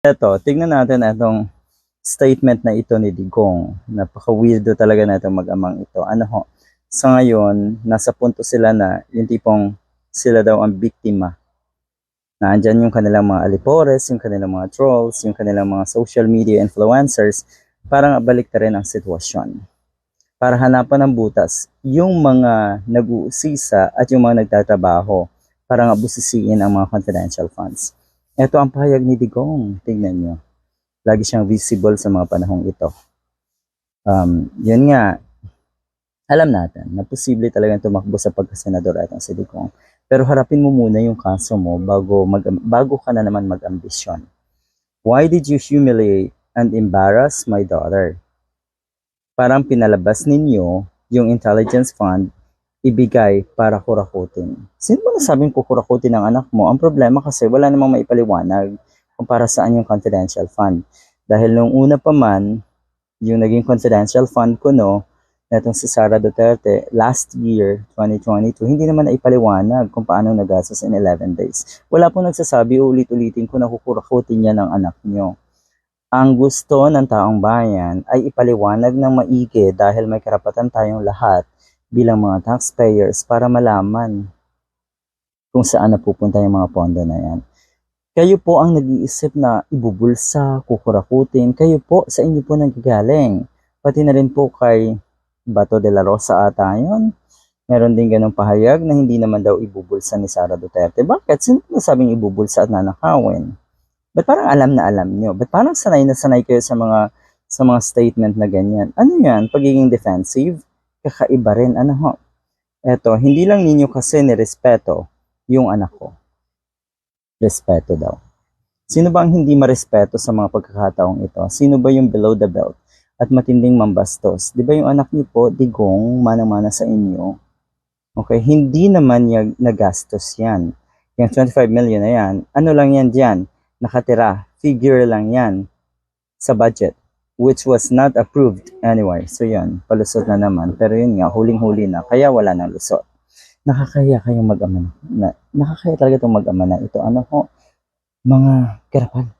Eto, tignan natin itong statement na ito ni Digong. Napaka-weirdo talaga na itong mag-amang ito. Ano ho? Sa ngayon, nasa punto sila na yung tipong sila daw ang biktima. Na andyan yung kanilang mga alipores, yung kanilang mga trolls, yung kanilang mga social media influencers, parang balik na rin ang sitwasyon. Para hanapan ng butas yung mga nag-uusisa at yung mga nagtatrabaho para nga busisiin ang mga confidential funds. Ito ang pahayag ni Digong. Tingnan nyo. Lagi siyang visible sa mga panahong ito. Um, yun nga, alam natin na posible talagang tumakbo sa pagkasenador itong si Digong. Pero harapin mo muna yung kaso mo bago, mag, bago ka na naman mag-ambisyon. Why did you humiliate and embarrass my daughter? Parang pinalabas ninyo yung intelligence fund ibigay para kurakutin. Sino ba nasabing kukurakutin ng anak mo? Ang problema kasi wala namang maipaliwanag kung para saan yung confidential fund. Dahil nung una pa man, yung naging confidential fund ko no, netong si Sara Duterte, last year, 2022, hindi naman naipaliwanag kung paano nagastos in 11 days. Wala pong nagsasabi, ulit-ulitin ko na kukurakutin niya ng anak nyo. Ang gusto ng taong bayan ay ipaliwanag ng maigi dahil may karapatan tayong lahat bilang mga taxpayers para malaman kung saan napupunta yung mga pondo na yan. Kayo po ang nag-iisip na ibubulsa, kukurakutin, kayo po sa inyo po nanggagaling. Pati na rin po kay Bato de la Rosa ata yun. Meron din ganong pahayag na hindi naman daw ibubulsa ni Sara Duterte. Bakit? Sino nasabing ibubulsa at nanakawin? Ba't parang alam na alam nyo? Ba't parang sanay na sanay kayo sa mga sa mga statement na ganyan? Ano yan? Pagiging defensive? Kakaiba rin. Ano ho? Eto, hindi lang ninyo kasi nirespeto yung anak ko. Respeto daw. Sino ba ang hindi marespeto sa mga pagkakataong ito? Sino ba yung below the belt at matinding mambastos? Di ba yung anak niyo po, digong, manang-mana sa inyo? Okay, hindi naman niya nagastos yan. Yung 25 million na yan, ano lang yan dyan? Nakatira, figure lang yan sa budget which was not approved anyway. So yun, palusot na naman. Pero yun nga, huling-huli na, kaya wala nang lusot. Nakakaya kayong mag-ama na. na nakakaya talaga itong mag-ama na ito. Ano ho, mga garapal.